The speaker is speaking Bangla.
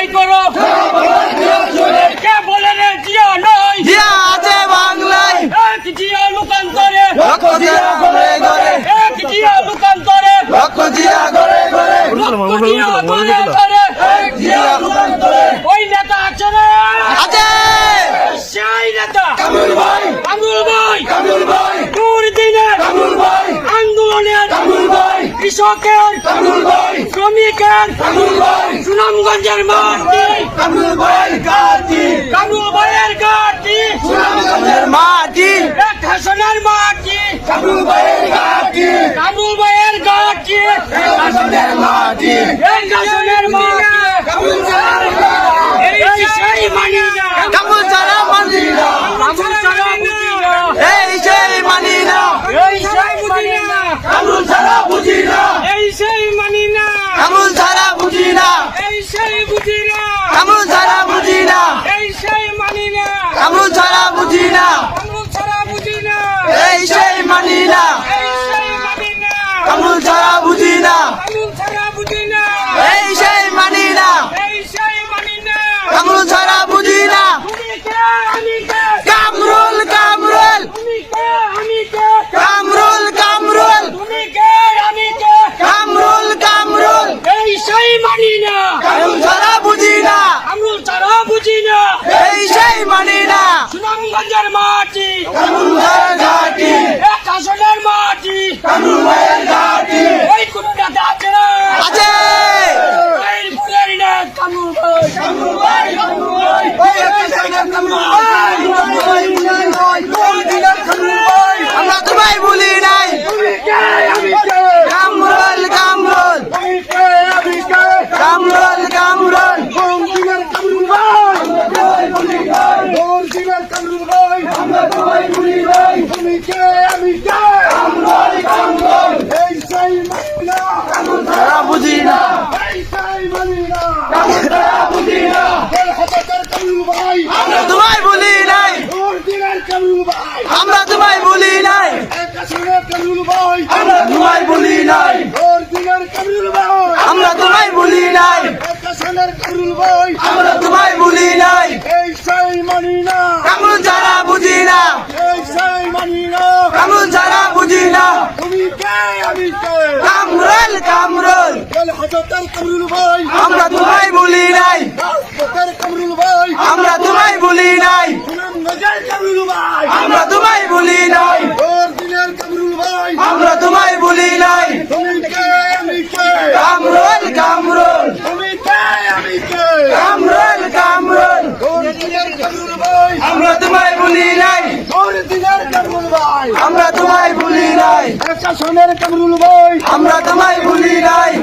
লড়াই করো। কে বলে রে জিয়া নয়? জিয়া আছে বাংলায়। এক জিয়া লোকান্তরে লক্ষ জিয়া ঘরে ঘরে এক জিয়া লোকান্তরে লক্ষ জিয়া ঘরে ঘরে লক্ষ জিয়া ঘরে ঘরে এক জিয়া রূপান্তরে ওই নেতা আছে না আছে সেই নেতা কামরুল ভাই কামরুল ভাই কামরুল ভাই দুর্দিনের কামরুল ভাই আন্দোলনের কামরুল ভাই কৃষকের শ্রমিকের সুনামগঞ্জের মাটি কামরুল ভাইয়ের ঘাটি সুনামগঞ্জের মাটি। এক হাসনের মাটি কামরুল ভাইয়ের ঘাটি কামরুল ভাইয়ের ঘাটি হাসনের মাটি। এক হাসনের মাটি। কামরুল ছাড়া এই সেই মানি না কামরুল ছাড়া মানি না কামরুল ছাড়া বুঝি না এই সেই মানি না এই সেই মানি না কামরুল ছাড়া বুঝি না এই সেই মানি না কামরুল ছাড়া বুঝি না এই সেই বুঝি না কামরুল ছাড়া বুঝি না এই সেই মানি না কামরুল ছাড়া বুঝি না কামরুল ছাড়া বুঝি না এই সেই মানি না কামরুল ছাড়া বুঝি না এই সেই মানি না কামরুল ছাড়া বুঝি না কামরুল কামরুল। কামরুল কামরুল। কামরুল কামরুল। এই সেই মানি না কামরুল ছাড়া বুঝি না কামরুল ছাড়া বুঝি না এই সেই মানি না সুনামগঞ্জের মাটি। কামরুল ছাড়া ঘাটি এক আসনের মাটি কামরুল ভাইয়ের ঘাটি ওই কোন নেতা আছে না আছে এই ফুলের নেতা কামরুল ভাই আমরা তোমায় ভুলি নাই আমি কে আমি কে বুঝি না কামরুল ছাড়া বুঝি না এই হঠাৎ কামরুল ভাই আমরা তোমায় ভুলি নাই বঙ্গিনের কামরুল ভাই আমরা তোমায় ভুলি নাই এক আসনের কামরুল ভাই আমরা তোমায় ভুলি নাই। আমরা তোমায় ভুলি নাই। আমরা তোমায় ভুলি নাই। এই সেই মানি না। বুঝি না। না। কামরুল বুঝি না। কামরুল কামরুল। আমরা তোমায় ভুলি নাই। আমরা তোমায় ভুলি নাই। আমরা তোমায় ভুলি নাই বঙ্গিনের কামরুল ভাই আমরা তোমায় ভুলি নাই তুমি কে আমি কে কামরুল কামরুল তুমি কে আমি কে কামরুল কামরুল বঙ্গিনের কামরুল ভাই আমরা তোমায় ভুলি নাই বঙ্গিনের কামরুল ভাই আমরা তোমায় ভুলি নাই একটা সোনের কামরুল ভাই। আমরা তোমায় ভুলি নাই।